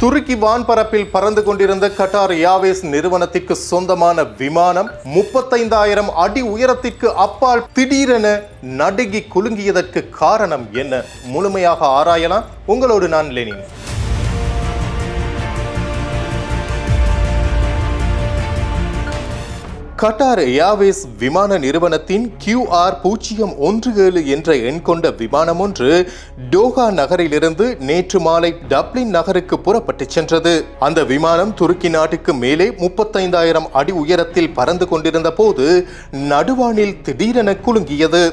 துருக்கி வான்பரப்பில் பறந்து கொண்டிருந்த கட்டார் ஏர்வேஸ் நிறுவனத்திற்கு சொந்தமான விமானம் முப்பத்தைந்தாயிரம் அடி உயரத்திற்கு அப்பால் திடீரென நடுங்கி குலுங்கியதற்கு காரணம் என்ன? முழுமையாக ஆராயலாம். உங்களோடு நான் லெனின். கட்டார் ஏர்வேஸ் விமான நிறுவனத்தின் கியூஆர் பூஜ்ஜியம் ஒன்று ஏழு என்ற எண் கொண்ட விமானம் ஒன்று டோஹா நகரிலிருந்து நேற்று மாலை டப்ளின் நகருக்கு புறப்பட்டுச் சென்றது. அந்த விமானம் துருக்கி நாட்டுக்கு மேலே முப்பத்தைந்தாயிரம் அடி உயரத்தில் பறந்து கொண்டிருந்த போது நடுவானில் திடீரென குலுங்கியது.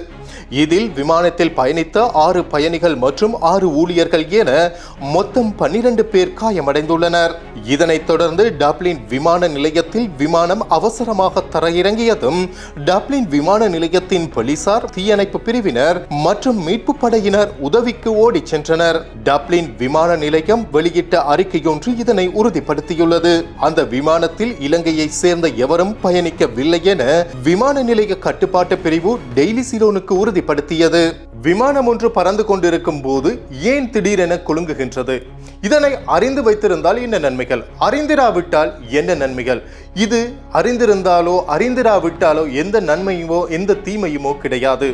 இதில் விமானத்தில் பயணித்த ஆறு பயணிகள் மற்றும் ஆறு ஊழியர்கள் என மொத்தம் பன்னிரண்டு பேர் காயமடைந்துள்ளனர். இதனைத் தொடர்ந்து டப்ளின் விமான நிலையத்தில் விமானம் அவசரமாக தரையிறங்கியதும் டப்ளின் விமான நிலையத்தின் போலீசார் தீயணைப்பு பிரிவினர் மற்றும் மீட்பு படையினர் உதவிக்கு ஓடிச் சென்றனர். டப்ளின் விமான நிலையம் வெளியிட்ட அறிக்கையொன்று இதனை உறுதிப்படுத்தியுள்ளது. அந்த விமானத்தில் இலங்கையை சேர்ந்த எவரும் பயணிக்கவில்லை என விமான நிலைய கட்டுப்பாட்டு பிரிவு டெய்லி சிலோனுக்கு உறுதிப்படுத்தியது. விமானம் ஒன்று பறந்து கொண்டிருக்கும் போது ஏன் திடீரென குலுங்குகின்றது? இதனை அறிந்து வைத்திருந்தால் என்ன நன்மைகள்? அறிந்திராவிட்டால் என்ன நன்மைகள்? இது அறிந்திருந்தாலோ அறிந்திராவிட்டாலோ எந்த நன்மையுமோ எந்த தீமையுமோ கிடையாது.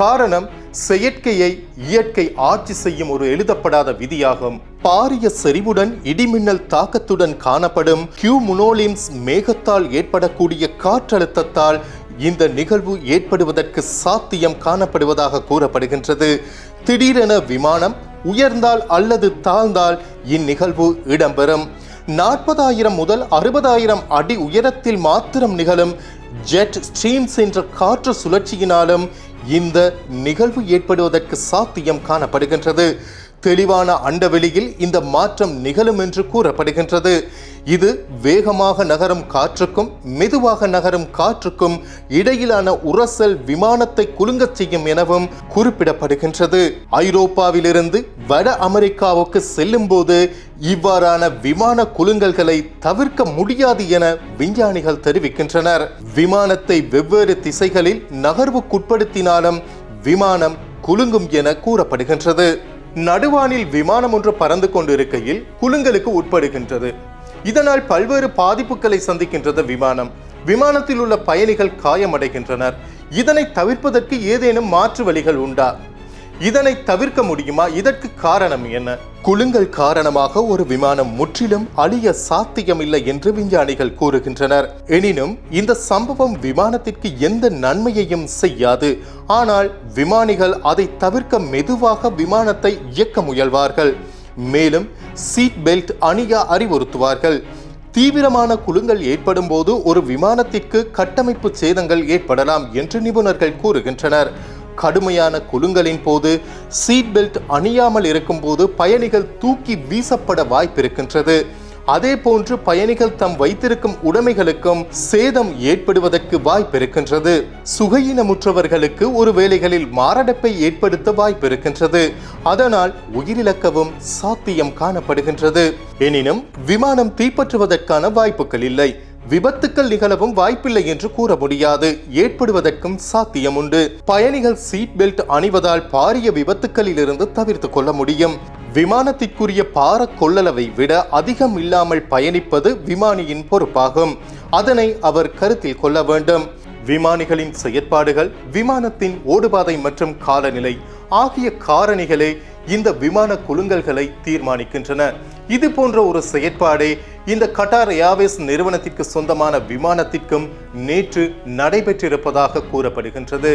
காரணம் செயற்கையை இயற்கை ஆட்சி செய்யும் ஒரு எழுதப்படாத விதியாகும். பாரிய செறிவுடன் இடிமின்னல் தாக்கத்துடன் காணப்படும் கியூ முனோலிம்ஸ் மேகத்தால் ஏற்படக்கூடிய காற்றழுத்தத்தால் இந்த நிகழ்வு ஏற்படுவதற்கு சாத்தியம் காணப்படுவதாக கூறப்படுகின்றது. திடீரென விமானம் உயர்ந்தால் அல்லது தாழ்ந்தால் இந்நிகழ்வு இடம்பெறும். நாற்பதாயிரம் முதல் அறுபதாயிரம் அடி உயரத்தில் மாத்திரம் நிகழும் ஜெட் ஸ்ட்ரீம்ஸ் என்ற காற்று சுழற்சியினாலும் இந்த நிகழ்வு ஏற்படுவதற்கு சாத்தியம் காணப்படுகின்றது. தெளிவான அண்டவெளியில் இந்த மாற்றம் நிகழும் என்று கூறப்படுகின்றது. இது வேகமாக நகரும் காற்றுக்கும் மெதுவாக நகரும் காற்றுக்கும் இடையிலான உரசல் விமானத்தை குலுங்கச் செய்யும் எனவும் குறிப்பிடப்படுகின்றது. ஐரோப்பாவிலிருந்து வட அமெரிக்காவுக்கு செல்லும் போது இவ்வாறான விமான குலுங்கல்களை தவிர்க்க முடியாது என விஞ்ஞானிகள் தெரிவிக்கின்றனர். விமானத்தை வெவ்வேறு திசைகளில் நகர்வுக்குட்படுத்தினாலும் விமானம் குலுங்கும் என கூறப்படுகின்றது. நடுவானில் விமானம் ஒன்று பறந்து கொண்டிருக்கையில் குலுங்கலுக்கு உட்படுகின்றது. இதனால் பல்வேறு பாதிப்புகளை சந்திக்கின்றது விமானம். விமானத்தில் உள்ள பயணிகள் காயமடைகின்றனர். இதனை தவிர்ப்பதற்கு ஏதேனும் மாற்று வழிகள் உண்டா? இதனை தவிர்க்க முடியுமா? இதற்கு காரணம் என்ன? குலுங்கல் காரணமாக ஒரு விமானம் முற்றிலும் அழிய சாத்தியமில்லை என்று விஞ்ஞானிகள் கூறுகின்றனர். எனினும் இந்த சம்பவம் விமானத்திற்கு எந்த நன்மையையும் செய்யாது. ஆனால் விமானிகள் அதை தவிர்க்க மெதுவாக விமானத்தை இயக்க முயல்வார்கள். மேலும் சீட் பெல்ட் அணிய அறிவுறுத்துவார்கள். தீவிரமான குழுங்கள் ஏற்படும் போது ஒரு விமானத்திற்கு கட்டமைப்பு சேதங்கள் ஏற்படலாம் என்று நிபுணர்கள் கூறுகின்றனர். கடுமையான குலுங்கலின் போது சீட் பெல்ட் அணியாமல் இருக்கும்போது பயணிகள் தூக்கி வீசப்பட வாய்ப்பிருக்கின்றது. அதே போன்று பயணிகள் தம் வைத்திருக்கும் உடைமைகளுக்கும் சேதம் ஏற்படுவதற்கு வாய்ப்பிருக்கின்றது சுகையினமுற்றவர்களுக்கு ஒரு வேளைகளில் மாரடைப்பை ஏற்படுத்த வாய்ப்பிருக்கின்றது அதனால் உயிரிழக்கவும் சாத்தியம் காணப்படுகின்றது. எனினும் விமானம் தீப்பற்றுவதற்கான வாய்ப்புகள் இல்லை. விபத்துக்கள் நிகழவும் வாய்ப்பில்லை என்று கூற முடியாது. ஏற்படுவதற்கும் சாத்தியம் உண்டு பயணிகள் சீட் பெல்ட் அணிவதால் பாரிய விபத்துக்களிலிருந்து தவிர்த்து கொள்ள முடியும். விமானத்திற்குரிய பார கொள்ளளவை விட அதிகம் இல்லாமல் பயணிப்பது விமானியின் பொறுப்பாகும். அதனை அவர் கருத்தில் கொள்ள வேண்டும். விமானிகளின் செயற்பாடுகள் விமானத்தின் ஓடுபாதை மற்றும் காலநிலை ஆகிய காரணிகளே இந்த விமான குலுங்கல்களை தீர்மானிக்கின்றன. இது போன்ற ஒரு செயற்பாடே இந்த கட்டார் ஏர்வேஸ் நிறுவனத்திற்கு சொந்தமான விமானத்திற்கும் நேற்று நடைபெற்றிருப்பதாக கூறப்படுகின்றது.